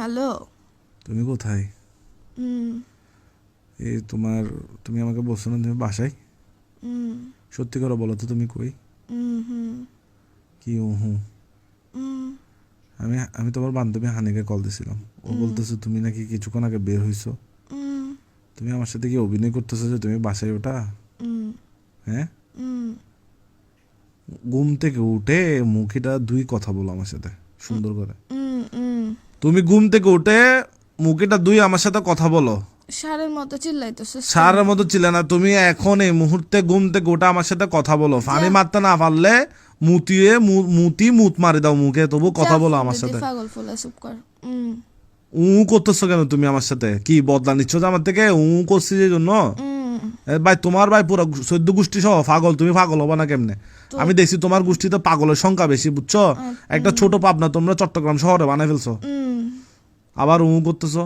Hello. তুমি কোথায়? হুম এই তোমার তুমি আমাকে বলছো না তুমি বাসায়? হুম সত্যি করে বলো তো তুমি কই? হুম। কি ও হুম? আমি আমি তোমার বান্ধবী হানিকে কল দিছিলাম। ও বলতেছে তুমি নাকি কিছুক্ষণ আগে বের হইছো? তুমি আমার সাথে কি অভিনয় করতেছো যে তুমি বাসায় ওটা হুম হ্যাঁ? হুম ঘুম থেকে উঠে মুখিটা দুই কথা বলো আমার সাথে সুন্দর করে। তুমি ঘুম থেকে উঠে মুখিটা দুই আমার সাথে কথা বলো। সারের মতো চিল্লাইতেছে সারের মতো ছিল না তুমি এখন এই মুহূর্তে ঘুম থেকে উঠে আমার সাথে কথা বলো। ফানি মারতে না পারলে মুতিয়ে মুতি মুত মারি দাও মুখে তবু কথা বলো আমার সাথে। পাগল ফুলা চুপ কর। উ করতেছো কেন তুমি আমার সাথে? কি বদলা নিচ্ছ যে আমার থেকে? উ করছি যে জন্য? ভাই তোমার ভাই পুরো সদ্য গোষ্ঠী সহ পাগল তুমি পাগল হবা না কেমনে? আমি দেখছি তোমার গোষ্ঠীতে পাগলের সংখ্যা বেশি বুঝছ? একটা ছোট পাবনা তোমরা চট্টগ্রাম শহরে বানাই ফেলছো। আবার উ করতেছো?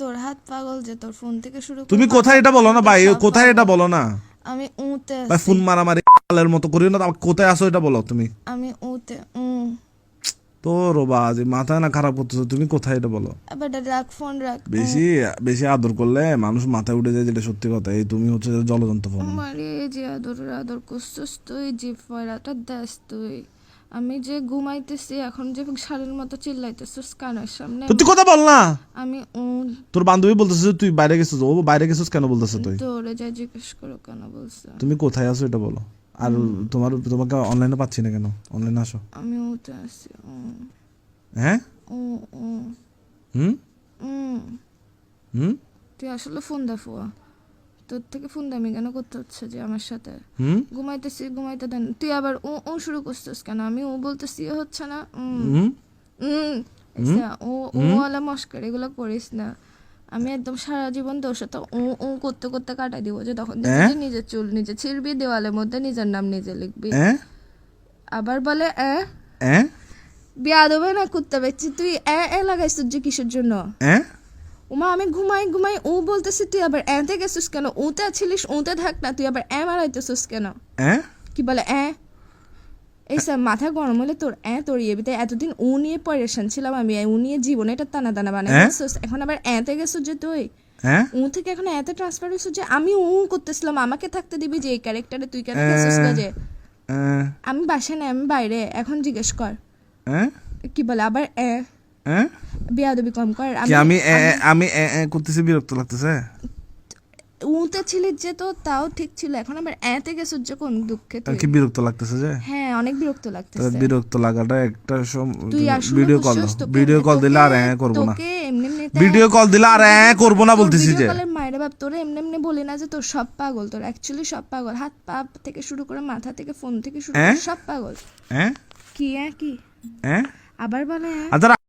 তোর হাত পাগল যে তোর ফোন থেকে শুরু তুমি কোথায় এটা বলো না ভাই কোথায় এটা বলো না? আমি উতে ভাই ফোন মারামারি কালের মতো করিও না কোথায় আসো এটা বলো তুমি। আমি উতে উম। তো রোবা যে মাথায় না খারাপ করতেছো তুমি কোথায় এটা বলো? রাখ ফোন রাখ। বেশি বেশি আদর করলে মানুষ মাথায় উঠে যায় যেটা সত্যি কথা এই তুমি হচ্ছে যে জলযন্ত্র ফোন আমারে যে আদর আদর করছিস তুই যে ফয়রাটা দেস তুই। আমি যে ঘুমাইতেছি এখন যে শাড়ির মতো চিল্লাইতেছিস কানের সামনে তুই কথা বল না। আমি তোর বান্ধবী বলতেছে যে তুই বাইরে গেছিস ও বাইরে গেছিস কেন বলতেছে তুই? তোরে যা জিজ্ঞেস করো কেন বলছে? তুমি কোথায় আছো এটা বলো। আর তোমার তোমাকে অনলাইনে পাচ্ছি না কেন? অনলাইনে আসো। আমি উতে আছি হ্যাঁ? উ উ হুম? উম। হুম? তুই আসলে ফোন দে ফুয়া। তোর থেকে ফোন দামি কেন করতে হচ্ছে যে আমার সাথে? ঘুমাইতেছি ঘুমাইতে দেন। তুই আবার ও ও শুরু করছিস কেন? আমি ও বলতেছি হচ্ছে না ও ও ওয়ালা মস্কার এগুলো করিস না। আমি একদম সারা জীবন তোর সাথে ও ও করতে করতে কাটাই দিব যে তখন দেখবি নিজের চুল নিজে ছিড়বি দেওয়ালের মধ্যে নিজের নাম নিজে লিখবি। হ্যাঁ? আবার বলে হ্যাঁ? বিয়া দেবে না কুত্তা বেচছি তুই এ এ লাগাইছিস যে কিসের জন্য? ওমা আমি ঘুমাই ঘুমাই ও বলতেছি তুই আবার এতে গেছিস কেন? ওতে ছিলিস ওতে থাক না তুই আবার এ মারাইতেছিস কেন? কি বলে এ? এই স্যার মাথা গরম হলে তোর এ তোর ইয়ে তাই এতদিন ও নিয়ে পরেশান ছিলাম আমি ও নিয়ে জীবনে এটা টানা টানা বানাই? এখন আবার এতে গেছিস যে তুই? ও থেকে এখন এতে ট্রান্সফার হয়েছিস যে আমি ও করতেছিলাম আমাকে থাকতে দিবি যে এই ক্যারেক্টারে তুই কেন গেছিস যে? আমি বাসায় না আমি বাইরে এখন জিজ্ঞেস কর। কি বলে আবার এ? হ্যাঁ বিয়াদবি কম আমি আমি করতেছি বিরক্ত লাগতেছে? উতে ছিলিস যে তো তাও ঠিক ছিল। এখন আবার এতে দুঃখে তুই? কি বিরক্ত লাগতেছে যে? হ্যাঁ অনেক বিরক্ত লাগতেছে। বিরক্ত লাগাটা একটা ভিডিও কল ভিডিও কল দিলে আর এ করব না। ভিডিও কল দিলে আর এ করব না বলতেছি যে। মায়ের বাপ তোরে এমনি এমনি বলি না যে তোর সব পাগল। তোর অ্যাকচুয়ালি সব পাগল। হাত পা থেকে শুরু করে মাথা থেকে ফোন থেকে শুরু করে হ্যাঁ? সব পাগল। হ্যাঁ কি হ্যাঁ কি? হ্যাঁ আবার বলে হ্যাঁ?